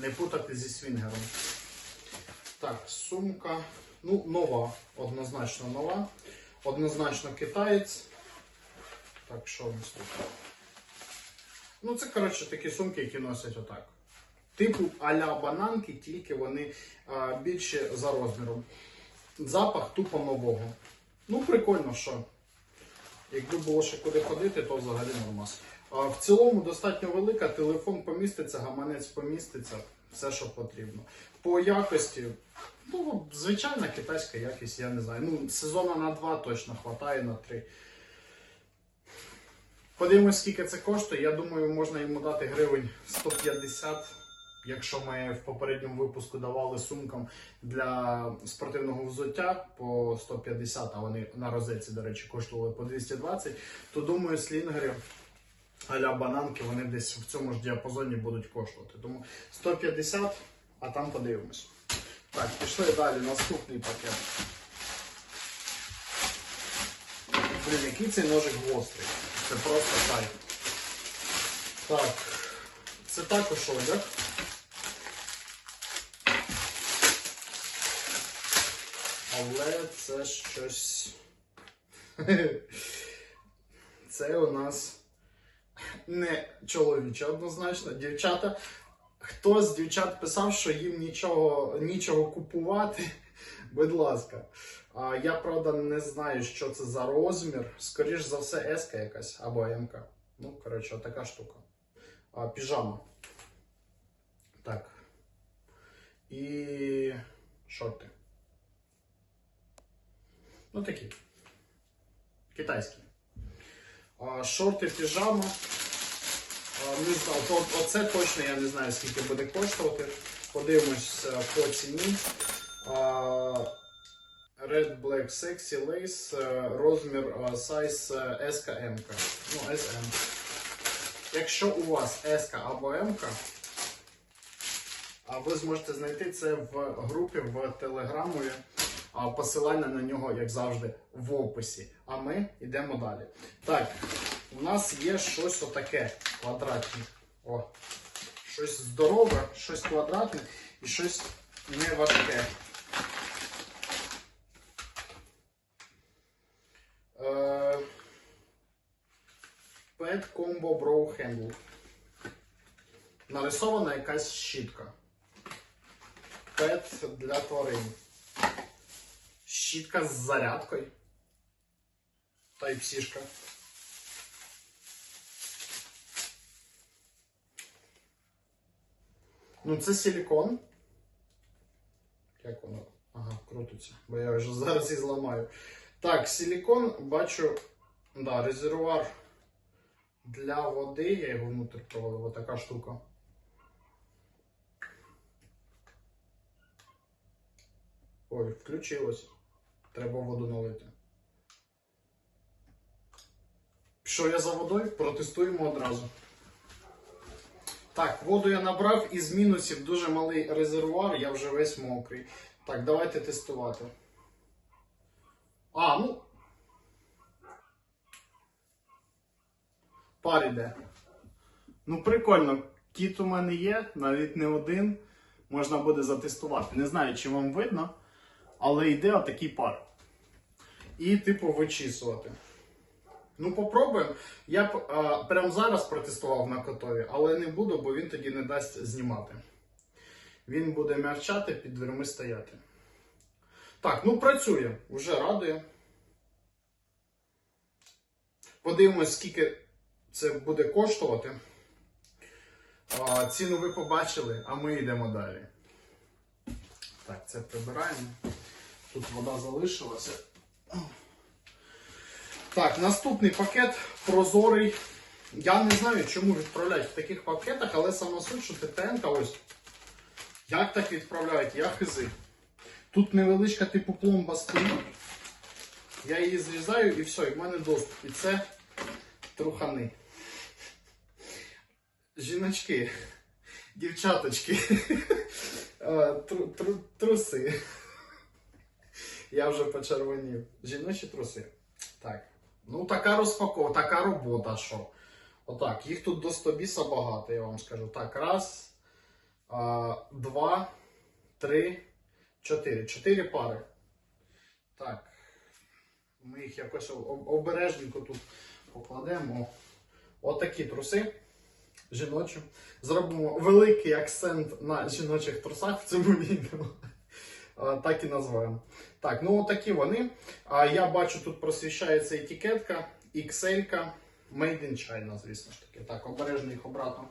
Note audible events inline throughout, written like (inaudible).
Не путати зі свінгером. Так, сумка. Ну, нова, однозначно нова. Однозначно китаєць. Так, що у нас тут? Ну, це, коротше, такі сумки, які носять отак. Типу а-ля бананки, тільки вони а, більші за розміром. Запах тупо нового. Ну, прикольно, що. Якби було ще куди ходити, то взагалі нормас. В цілому достатньо велика, телефон поміститься, гаманець поміститься, все, що потрібно. По якості, ну, звичайна китайська якість, я не знаю. Ну, сезону на два точно хватає на три. Подивимось, скільки це коштує. Я думаю, можна йому дати гривень 150. Якщо ми в попередньому випуску давали сумкам для спортивного взуття по 150, а вони на розетці, до речі, коштували по 220, то думаю, слінгери а-ля бананки вони десь в цьому ж діапазоні будуть коштувати. Тому 150, а там подивимось. Так, пішли далі. Наступний пакет. Блін, який цей ножик гострий. Це просто кайф. Так. Це також одяг. Але це щось. (laughs) Це у нас не чоловіче однозначно. Дівчата. Хто з дівчат писав, що їм нічого, нічого купувати, (laughs) будь ласка. А, я правда не знаю, що це за розмір. Скоріш за все, S якась або М. Ну, коротше, така штука. А, піжама. Так. І шорти. Ну такі. Китайські. Шорти, піжама. Не знаю, оце точно я не знаю, скільки буде коштувати. Подивимось по ціні. Red Black Sexy Lace, е, розмір е, size е, S M. Ну, SM. Якщо у вас S або M, ви зможете знайти це в групі в Телеграмові. Посилання на нього, як завжди, в описі. А ми йдемо далі. Так, у нас є щось отаке квадратне. О, щось здорове, щось квадратне і щось не важке. Е, Pet Combo Brow Handle. Нарисована якась щітка. Пет для тварин. Щітка з зарядкою. Type-C-шка. Ну, це силікон. Як воно? Ага, крутиться, бо я вже зараз і зламаю. Так, силікон, бачу, да, резервуар для води. Я його внутрь провалив, отака штука. Ой, включилось. Треба воду налити. Що я за водою? Протестуємо одразу. Так, воду я набрав із мінусів дуже малий резервуар, я вже весь мокрий. Так, давайте тестувати. А, ну. Пар іде. Ну, прикольно. Кіт у мене є, навіть не один. Можна буде затестувати. Не знаю, чи вам видно, але йде отакий пар. І, типу, вичісувати. Ну, попробуємо. Я б а, прямо зараз протестував на котові, але не буду, бо він тоді не дасть знімати. Він буде м'явчати, під дверми стояти. Так, ну працює, вже радує. Подивимось, скільки це буде коштувати. А, ціну ви побачили, а ми йдемо далі. Так, це прибираємо. Тут вода залишилася. Так, наступний пакет прозорий. Я не знаю, чому відправляють в таких пакетах, але сама суть, що ТТН ось. Як так відправляють? Я хизи. Тут невеличка типу пломба стоїть. Я її зрізаю і все, і в мене доступ. І це трухани. Жіночки, дівчаточки, е, тру- тру- труси. Я вже почервонів. Жіночі труси. Так. Ну, така розпаковка, така робота, що. Отак, їх тут до 100 біса багато, я вам скажу. Так, раз, а, два, три, чотири. Чотири пари. Так. Ми їх якось обережненько тут покладемо. Отакі труси жіночі. Зробимо великий акцент на жіночих трусах в цьому відео. А, Так і назваємо. Так, ну отакі вони. А я бачу, тут просвіщається етикетка, XL, Made in China, звісно ж таки. Так, обережно їх обратно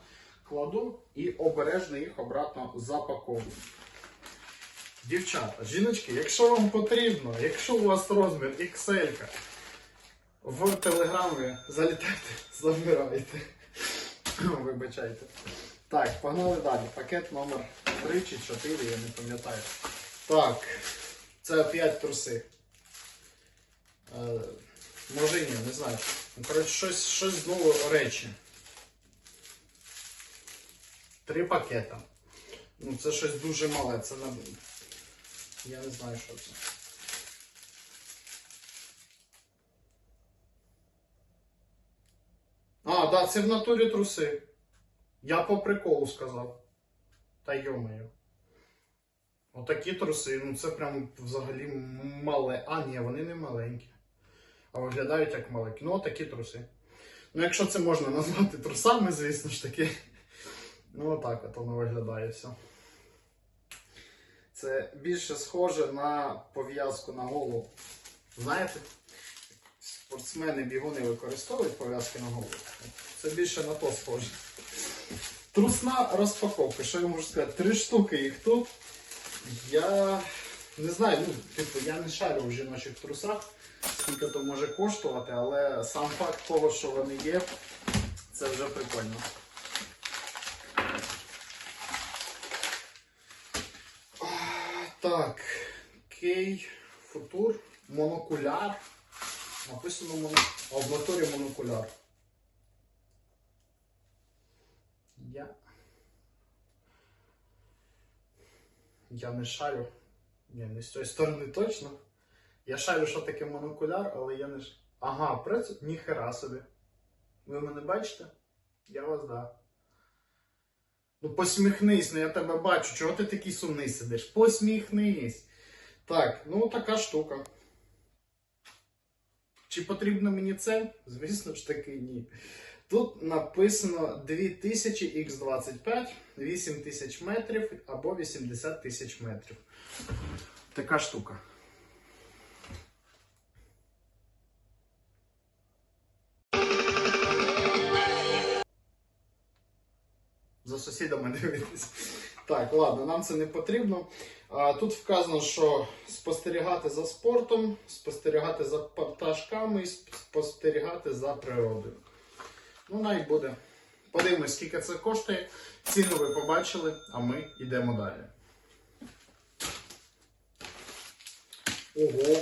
кладу і обережно їх обратно запаковую. Дівчата, жіночки, якщо вам потрібно, якщо у вас розмір XL, в телеграмі залітайте, (laughs) забирайте. (coughs) Вибачайте. Так, погнали далі. Пакет номер 3 чи 4, я не пам'ятаю. Так, це 5 труси. Е, може ні, не знаю. Ну, Коротше, щось, щось знову речі. Три пакета. Ну, це щось дуже мале. Це на. Я не знаю, що це. А, да, це в натурі труси. Я по приколу сказав. Та йомаю. Отакі труси, ну це прям взагалі мале. А, ні, вони не маленькі. А виглядають як маленькі. Ну, отакі труси. Ну, якщо це можна назвати трусами, звісно ж таки. Ну, отак от воно виглядає все. Це більше схоже на пов'язку на голову. Знаєте? Спортсмени бігуни використовують пов'язки на голову. Це більше на то схоже. Трусна розпаковка. Що я можу сказати? Три штуки їх тут. Я не знаю, ну, типу, я не шарю в жіночих трусах, скільки то може коштувати, але сам факт того, що вони є, це вже прикольно. Так, Кей Футур, монокуляр. Написано моно... в моторі монокуляр. Я. Я не шарю. Ні, не з цієї сторони точно. Я шарю, що таке монокуляр, але я не ш... Ага, працю... Ніхера собі. Ви мене бачите? Я вас да. Ну посміхнись, ну я тебе бачу. Чого ти такий сумний сидиш? Посміхнись. Так, ну така штука. Чи потрібно мені це? Звісно ж таки, ні. Тут написано 2000 x 25 8000 метрів або 80 тисяч метрів. Така штука. За сусідами (laughs) дивитись. Так, ладно, нам це не потрібно. А, Тут вказано, що спостерігати за спортом, спостерігати за пташками спостерігати за природою. Ну, навіть буде. Подивимось, скільки це коштує. Ціну ви побачили, а ми йдемо далі. Ого.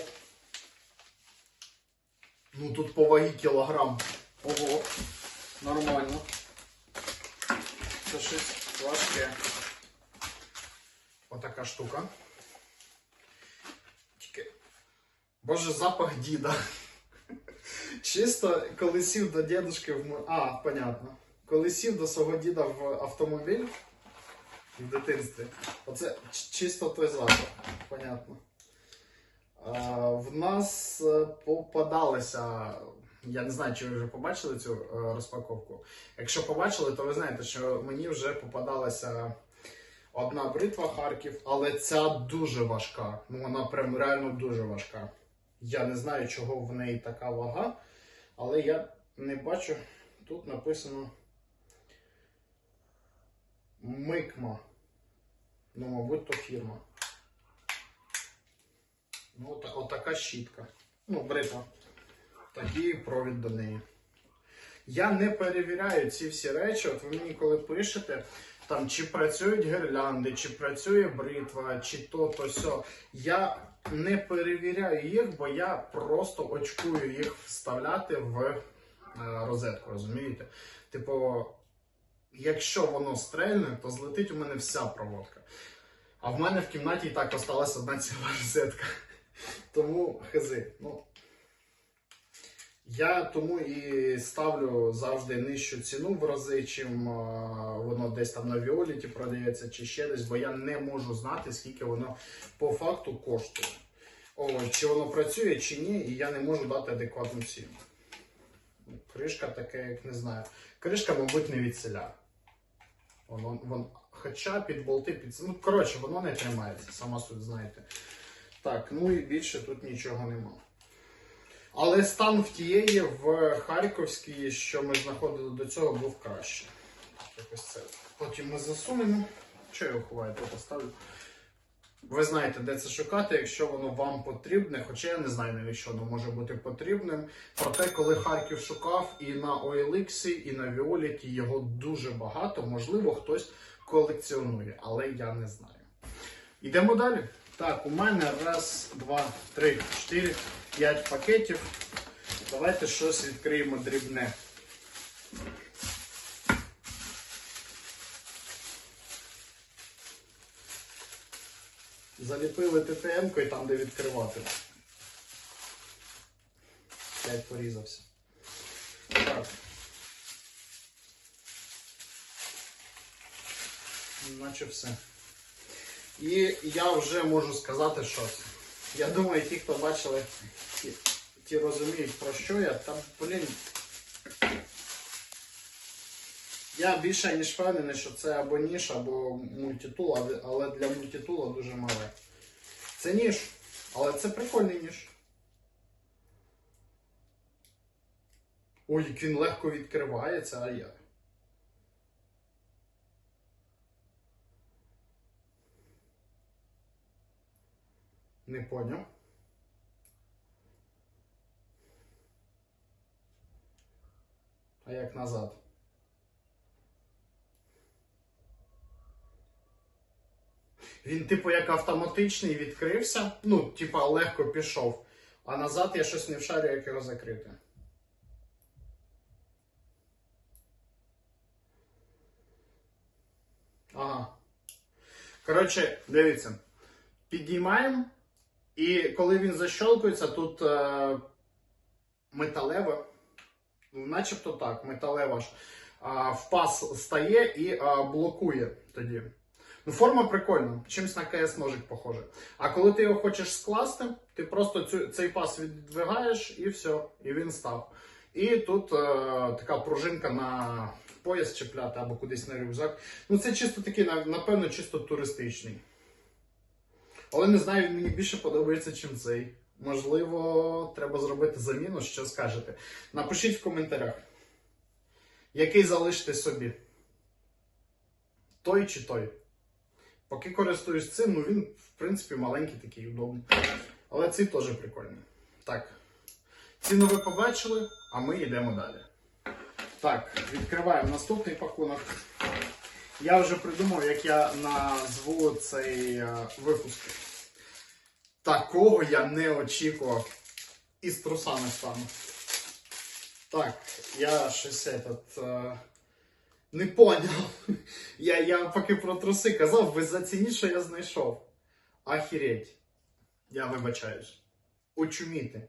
Ну тут по вагі кілограм. Ого. Нормально. Це щось важке. Отака штука. Тільки. Боже, запах діда. Чисто коли сів до дідушки в А, понятно. Коли сів до свого діда в автомобіль в дитинстві, оце чисто той запах, понятно. А, в нас е, попадалися. Я не знаю, чи ви вже побачили цю е, розпаковку. Якщо побачили, то ви знаєте, що мені вже попадалася одна бритва Харків, але ця дуже важка. Ну вона прям реально дуже важка. Я не знаю, чого в неї така вага, але я не бачу. Тут написано Микма. Ну, мабуть, то фірма. Ну, от, отака щітка. Ну, бритва. Такий провід до неї. Я не перевіряю ці всі речі. От ви мені коли пишете, там, чи працюють гірлянди, чи працює бритва, чи то, то сьо. Я не перевіряю їх, бо я просто очкую їх вставляти в е, розетку, розумієте? Типу, якщо воно стрельне, то злетить у мене вся проводка. А в мене в кімнаті і так осталась одна ціла (laughs) розетка. Тому хези. Ну, Я тому і ставлю завжди нижчу ціну в рази, чим воно десь там на Віоліті продається чи ще десь, бо я не можу знати, скільки воно по факту коштує. О, чи воно працює, чи ні, і я не можу дати адекватну ціну. Ну, Кришка таке, як не знаю. Кришка, мабуть, не від селя. Воно, воно, хоча під болти, під... Ну, коротше, воно не тримається, сама суть знаєте. Так, ну і більше тут нічого нема. Але стан в тієї в Харківській, що ми знаходили до цього, був краще. Якось це. Потім ми засунемо. Що я його ховаю, то поставлю. Ви знаєте, де це шукати, якщо воно вам потрібне, хоча я не знаю, навіщо воно може бути потрібним. Проте, коли Харків шукав і на OLX, і на Віоліті його дуже багато, можливо, хтось колекціонує, але я не знаю. Йдемо далі. Так, у мене раз, два, три, чотири, п'ять пакетів. Давайте щось відкриємо дрібне. Заліпили ТТМ і там, де відкривати. П'ять порізався. Так. Наче все. І я вже можу сказати щось. Я думаю, ті, хто бачили, ті, ті розуміють про що я. Там, блін. Я більше ніж впевнений, що це або ніж, або мультитул, але- для мультитула дуже мале. Це ніж, але це прикольний ніж. Ой, він легко відкривається, а я. Не поняв. А як назад? Він, типу, як автоматичний відкрився, ну, типа, легко пішов. А назад я щось не вшарю, як його закрити. Ага. Коротше, дивіться. Піднімаємо. І коли він защолкується, тут е, металева, ну, начебто так, металева ж а, в стає і а, блокує тоді. Ну, форма прикольна, чимось на КС ножик похоже. А коли ти його хочеш скласти, ти просто цю, цей пас віддвигаєш і все, і він став. І тут е, така пружинка на пояс чіпляти або кудись на рюкзак. Ну, це чисто такий, напевно, чисто туристичний. Але не знаю, він мені більше подобається, чим цей. Можливо, треба зробити заміну, що скажете. Напишіть в коментарях, який залишите собі. Той чи той. Поки користуюсь цим, ну він, в принципі, маленький такий удобний. Але цей теж прикольний. Так. Ціну ви побачили, а ми йдемо далі. Так, відкриваємо наступний пакунок. Я вже придумав, як я назву цей е, випуск. Такого я не очікував. І з трусами стану. Так, я щось этот, е, не поняв. (laughs) Я, я поки про труси казав, ви зацініть, що я знайшов. Ахереть. Я вибачаюсь. Очуміти.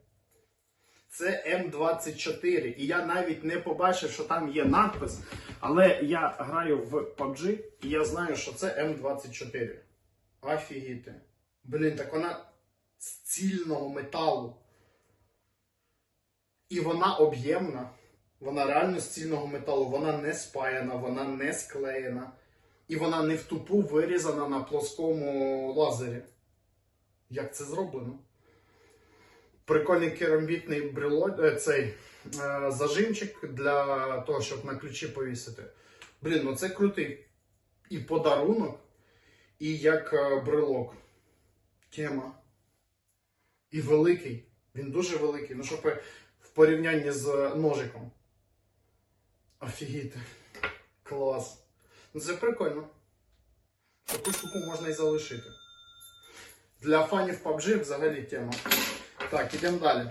Це М24. І я навіть не побачив, що там є надпис. Але я граю в PUBG і я знаю, що це М24. Офігіти. Блін, так вона з цільного металу. І вона об'ємна. Вона реально з цільного металу. Вона не спаяна, вона не склеєна. І вона не в тупу вирізана на плоскому лазері. Як це зроблено? Прикольний керамбітний брело, е, цей е, зажимчик для того, щоб на ключі повісити. Блін, ну це крутий і подарунок, і як е, брелок. Тема. І великий. Він дуже великий. Ну, щоб в порівнянні з ножиком. Офігіти. Клас. Ну це прикольно. Таку штуку можна і залишити. Для фанів PUBG взагалі тема. Так, ідемо далі.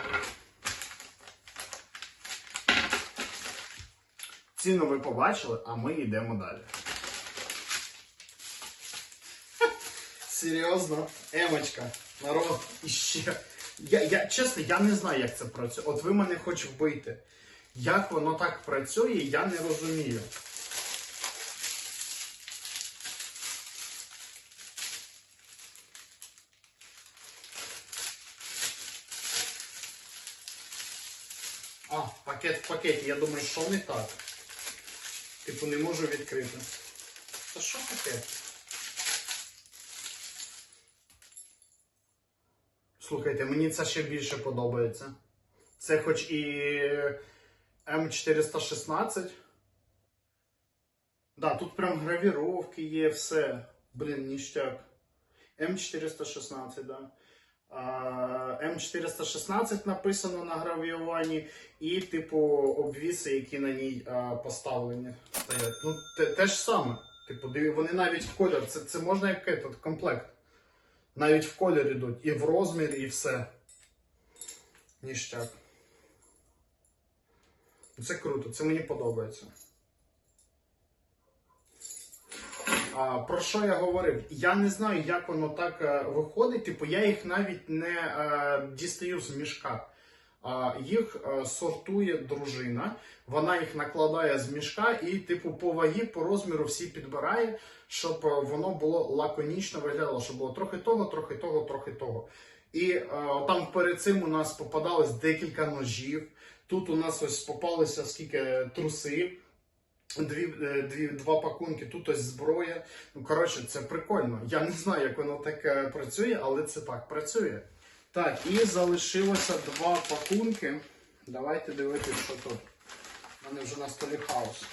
Ціну ви побачили, а ми йдемо далі. (laughs) Серйозно, емочка, народ, іще. Я, я чесно, я не знаю, як це працює. От ви мене хоч вбийте. Як воно так працює, я не розумію. А, пакет в пакеті. Я думаю, що не так. Типу, не можу відкрити. Та що таке? Слухайте, мені це ще більше подобається. Це хоч і М416. Да, тут прям гравіровки є, все. Блін, ніштяк. М416, да. А, М416 написано на гравіюванні, і, типу, обвіси, які на ній поставлені. стоять. Ну, те, те ж саме. Типу, вони навіть в колір. Це, це можна як этот, комплект. Навіть в колір йдуть. І в розмір, і все. Ніштяк. Це круто, це мені подобається. А, про що я говорив? Я не знаю, як воно так е, виходить. Типу, я їх навіть не е, дістаю з мішка. А, їх е, сортує дружина, вона їх накладає з мішка і, типу, по вагі, по розміру всі підбирає, щоб воно було лаконічно виглядало, щоб було трохи того, трохи того, трохи того. І е, там перед цим у нас попадалось декілька ножів. Тут у нас ось попалися скільки труси. Дві, е, дві, два пакунки, тут ось зброя. Ну, коротше, це прикольно. Я не знаю, як воно так працює, але це так працює. Так, і залишилося два пакунки. Давайте дивитися, що тут. У мене вже на столі хаос.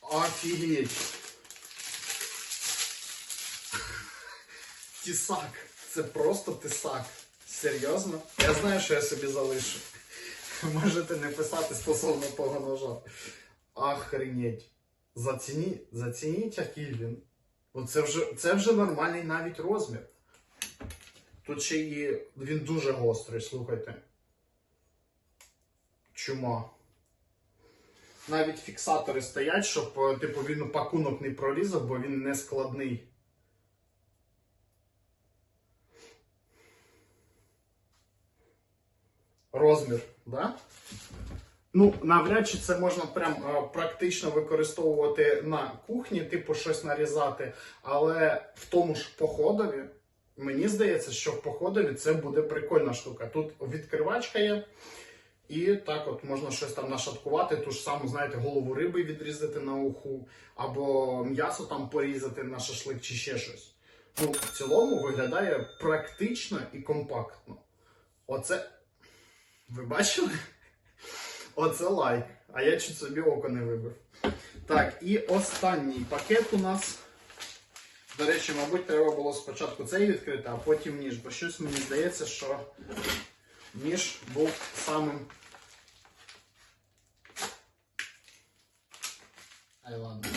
Офігеть. (laughs) Тісак. Це просто тисак. Серйозно? Я знаю, що я собі залишу. Можете не писати стосовно того ножа. Охренеть. Зацініть, зацініть, який він. Оце вже, це вже нормальний навіть розмір. Тут ще і він дуже гострий, слухайте. Чума. Навіть фіксатори стоять, щоб е, типу, він пакунок не прорізав, бо він не складний. Розмір, да? Ну, навряд чи це можна прям е, практично використовувати на кухні, типу щось нарізати. Але в тому ж походові, мені здається, що в походові це буде прикольна штука. Тут відкривачка є, і так от можна щось там нашаткувати, ту ж саму, знаєте, голову риби відрізати на уху, або м'ясо там порізати на шашлик чи ще щось. Ну, в цілому виглядає практично і компактно. Оце. Ви бачили? Оце лайк. А я чуть собі око не вибив. Так, і останній пакет у нас. До речі, мабуть, треба було спочатку цей відкрити, а потім ніж. Бо щось мені здається, що ніж був самим. Ай, ладно.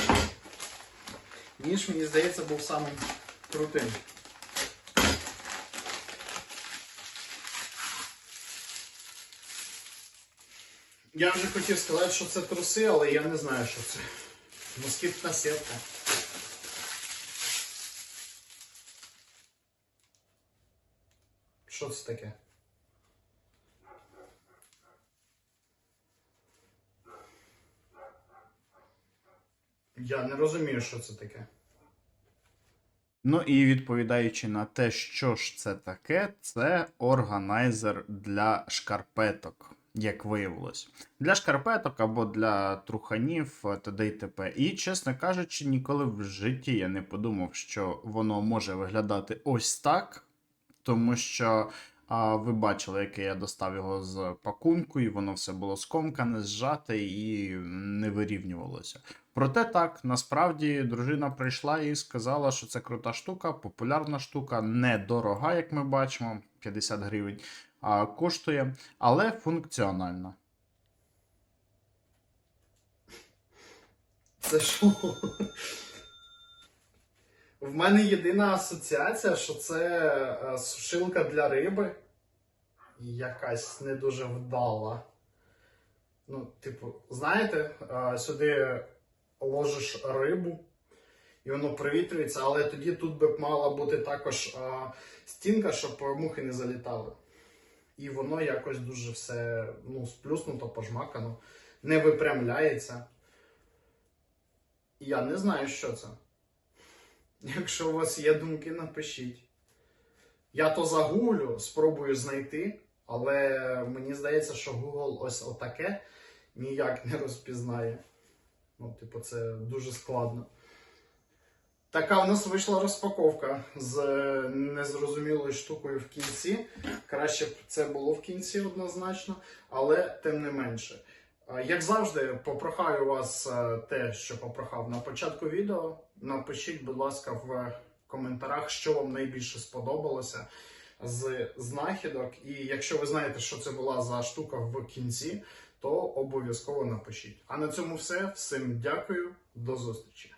Ніж, мені здається, був самим крутим. Я вже хотів сказати, що це труси, але я не знаю, що це. Москітна сітка. Що це таке? Я не розумію, що це таке. Ну і відповідаючи на те, що ж це таке, це органайзер для шкарпеток, як виявилось. Для шкарпеток або для труханів е, т.д. і т.п. І, чесно кажучи, ніколи в житті я не подумав, що воно може виглядати ось так, тому що. А ви бачили, яке я достав його з пакунку, і воно все було скомкане, зжате і не вирівнювалося. Проте так, насправді дружина прийшла і сказала, що це крута штука, популярна штука, недорога, як ми бачимо, 50 гривень коштує, але функціональна. Це що? В мене єдина асоціація, що це е, сушилка для риби. Якась не дуже вдала. Ну, типу, знаєте, е, сюди ложиш рибу, і воно провітрюється, але тоді тут би мала бути також стінка, щоб мухи не залітали. І воно якось дуже все ну, сплюснуто, пожмакано, не випрямляється. Я не знаю, що це. Якщо у вас є думки, напишіть. Я то загуглю, спробую знайти, але мені здається, що Google ось отаке ніяк не розпізнає. Ну, типу, це дуже складно. Така в нас вийшла розпаковка з е, незрозумілою штукою в кінці. Краще б це було в кінці однозначно, але тим не менше. Е, Як завжди, попрохаю вас е, те, що попрохав на початку відео. Напишіть, будь ласка, в коментарях, що вам найбільше сподобалося з знахідок. І якщо ви знаєте, що це була за штука в кінці, то обов'язково напишіть. А на цьому все. Всім дякую, до зустрічі.